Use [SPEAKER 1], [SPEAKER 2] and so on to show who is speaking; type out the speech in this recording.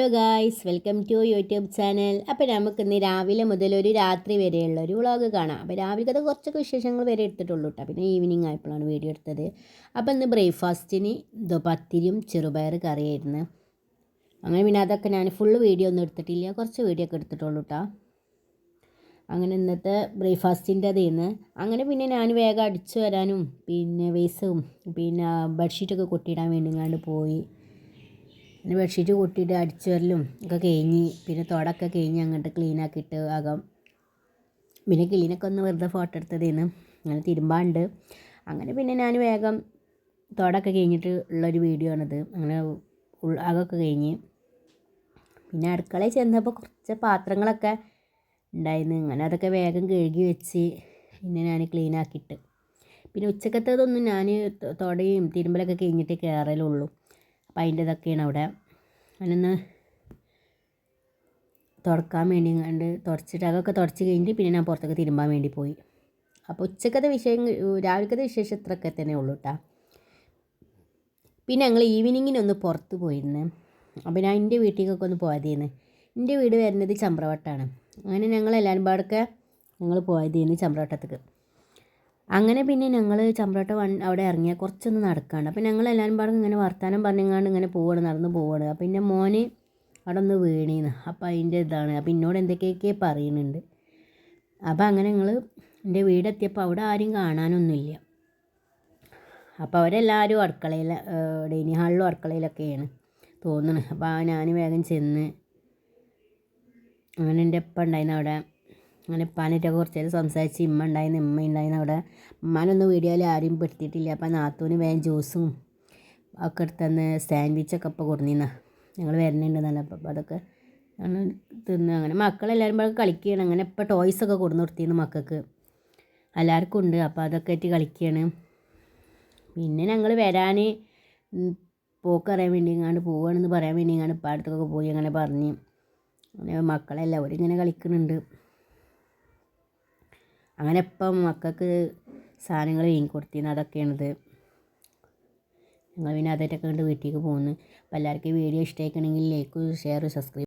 [SPEAKER 1] Guys welcome to YouTube channel അപ്പോൾ നമുക്ക് ഇന്ന് രാവിലെ മുതൽ ഒരു രാത്രി വരെയുള്ള ഒരു വ്ളോഗ് കാണാം. അപ്പോൾ രാവിലത്തെ കുറച്ചൊക്കെ വിശേഷങ്ങൾ വരെ എടുത്തിട്ടുള്ളൂ കേട്ടോ പിന്നെ ഈവനിങ് ആയപ്പോഴാണ് വീഡിയോ എടുത്തത്. അപ്പോൾ ഇന്ന് ബ്രേക്ക്ഫാസ്റ്റിന് ഇതോ പത്തിരിയും ചെറുപയർ കറിയായിരുന്നു. അങ്ങനെ പിന്നെ അതൊക്കെ ഞാൻ ഫുള്ള് വീഡിയോ ഒന്നും എടുത്തിട്ടില്ല. കുറച്ച് വീഡിയോ ഒക്കെ എടുത്തിട്ടുള്ളൂ കേട്ടോ അങ്ങനെ ഇന്നത്തെ ബ്രേക്ക്ഫാസ്റ്റിന്റെ അതിന്ന് അങ്ങനെ പിന്നെ ഞാൻ വേഗം അടിച്ചു വരാനും പിന്നെ വേസും പിന്നെ ബെഡ്ഷീറ്റൊക്കെ കൊട്ടിയിടാൻ വേണ്ടി പോയി. പിന്നെ ബെഡ്ഷീറ്റ് കൊട്ടിയിട്ട് അടിച്ചു ഒക്കെ കഴിഞ്ഞ് പിന്നെ തുടമൊക്കെ കഴിഞ്ഞ് അങ്ങോട്ട് ക്ലീനാക്കിയിട്ട് ആകാം. പിന്നെ ക്ലീനൊക്കെ ഒന്ന് വെറുതെ ഫോട്ടോ എടുത്തതേന്ന്. അങ്ങനെ തിരുമ്പാണ്ട്. അങ്ങനെ പിന്നെ ഞാൻ വേഗം തുടമൊക്കെ കഴിഞ്ഞിട്ട് ഉള്ളൊരു വീഡിയോ ആണിത്. അങ്ങനെ അകമൊക്കെ കഴിഞ്ഞ്. പിന്നെ അടുക്കളയിൽ ചെന്നപ്പോൾ കുറച്ച് പാത്രങ്ങളൊക്കെ ഉണ്ടായിരുന്നു. അങ്ങനെ അതൊക്കെ വേഗം കഴുകി വെച്ച് പിന്നെ ഞാൻ ക്ലീൻ ആക്കിയിട്ട്. പിന്നെ ഉച്ചക്കത്തേതൊന്നും ഞാൻ തുടയും തിരുമ്പലൊക്കെ കഴിഞ്ഞിട്ട് കയറലുള്ളൂ അപ്പം അതിന്റെ ഇതൊക്കെയാണ് അവിടെ. അതിനൊന്ന് തുടക്കാൻ വേണ്ടി കണ്ട് തുടച്ചിട്ട് അതൊക്കെ തുടച്ച് കഴിഞ്ഞിട്ട് പിന്നെ ഞാൻ പുറത്തൊക്കെ തിരുമ്പാൻ വേണ്ടി പോയി. അപ്പോൾ ഉച്ചക്കത്തെ വിഷയം രാവിലത്തെ വിശേഷം ഇത്രയൊക്കെ തന്നെ ഉള്ളൂ കേട്ടോ പിന്നെ ഞങ്ങൾ ഈവനിങ്ങിനൊന്ന് പുറത്ത് പോയിരുന്നു. അപ്പോൾ ഞാൻ എന്റെ വീട്ടിലേക്കൊക്കെ ഒന്ന് പോയതേന്ന്. എന്റെ വീട് വരുന്നത് ചമ്പ്രവട്ടാണ് അങ്ങനെ ഞങ്ങൾ എല്ലാവരും പാടൊക്കെ ഞങ്ങൾ പോയതേന്ന് ചമ്പ്രവട്ടത്തേക്ക് അങ്ങനെ പിന്നെ ഞങ്ങൾ ചമ്പ്രോട്ട വൺ അവിടെ ഇറങ്ങിയാൽ കുറച്ചൊന്ന് നടക്കാണ്ട് അപ്പോൾ ഞങ്ങൾ എല്ലാവരും പറഞ്ഞു ഇങ്ങനെ വർത്താനം പറഞ്ഞങ്ങാണ്ട് ഇങ്ങനെ പോവാണ് നടന്ന് പോവാണ്. അപ്പോൾ പിന്നെ മോന് അവിടെ ഒന്ന് വീണീന്ന്. അപ്പം അതിന്റെ ഇതാണ്. അപ്പം എന്നോട് എന്തൊക്കെയൊക്കെ പറയുന്നുണ്ട് അപ്പോൾ അങ്ങനെ ഞങ്ങൾ എന്റെ വീടെത്തിയപ്പോൾ അവിടെ ആരും കാണാനൊന്നുമില്ല. അപ്പോൾ അവരെല്ലാവരും അടുക്കളയിൽ ഡൈനിങ് ഹാളിലും അടുക്കളയിലൊക്കെയാണ് തോന്നുന്നത് അപ്പോൾ ഞാൻ വേഗം ചെന്ന് അങ്ങനെ എന്റെ ഉപ്പ ഉണ്ടായിരുന്നു അവിടെ. അങ്ങനെ ഉപ്പാനായിട്ടൊക്കെ കുറച്ച് നേരം സംസാരിച്ച് ഇമ്മ ഉണ്ടായിരുന്നു ഇമ്മ ഉണ്ടായിരുന്നു അവിടെ. ഉമ്മാനൊന്നും വീഡിയോയിൽ ആരും പെടുത്തിയിട്ടില്ല. അപ്പം നാത്തൂന് വേഗം ജ്യൂസും ഒക്കെ എടുത്തന്ന് സാൻഡ്വിച്ചൊക്കെ ഇപ്പോൾ കൊടുന്നിന്ന. ഞങ്ങൾ വരുന്നുണ്ടെന്നല്ല. അപ്പം അതൊക്കെ ആണ് തിന്ന് അങ്ങനെ മക്കളെല്ലാവരും പോലെ കളിക്കുകയാണ്. അങ്ങനെ ഇപ്പോൾ ടോയ്സൊക്കെ കൊടുന്നു കൊടുത്തിരുന്നു മക്കൾക്ക്. എല്ലാവർക്കും ഉണ്ട്. അപ്പോൾ അതൊക്കെ ആയിട്ട് കളിക്കുകയാണ്. പിന്നെ ഞങ്ങൾ വരാൻ പോക്കറിയാൻ വേണ്ടി എങ്ങാണ്ട് പോവുകയാണെന്ന് പറയാൻ വേണ്ടി എങ്ങാണ്ട് ഇപ്പം അടുത്തൊക്കെ പോയി അങ്ങനെ പറഞ്ഞ്. അങ്ങനെ മക്കളെല്ലാവരും ഇങ്ങനെ കളിക്കുന്നുണ്ട്. അങ്ങനെ ഇപ്പം മക്കൾക്ക് സാധനങ്ങൾ വാങ്ങി കൊടുത്തിരുന്നു. അതൊക്കെയാണിത്. ഞങ്ങൾ പിന്നെ അതായിട്ടൊക്കെ കണ്ട് വീട്ടിലേക്ക് പോകുന്നു. അപ്പോൾ എല്ലാവർക്കും വീഡിയോ ഇഷ്ടമായിക്കണമെങ്കിൽ ലൈക്ക് ഷെയർ സബ്സ്ക്രൈബ്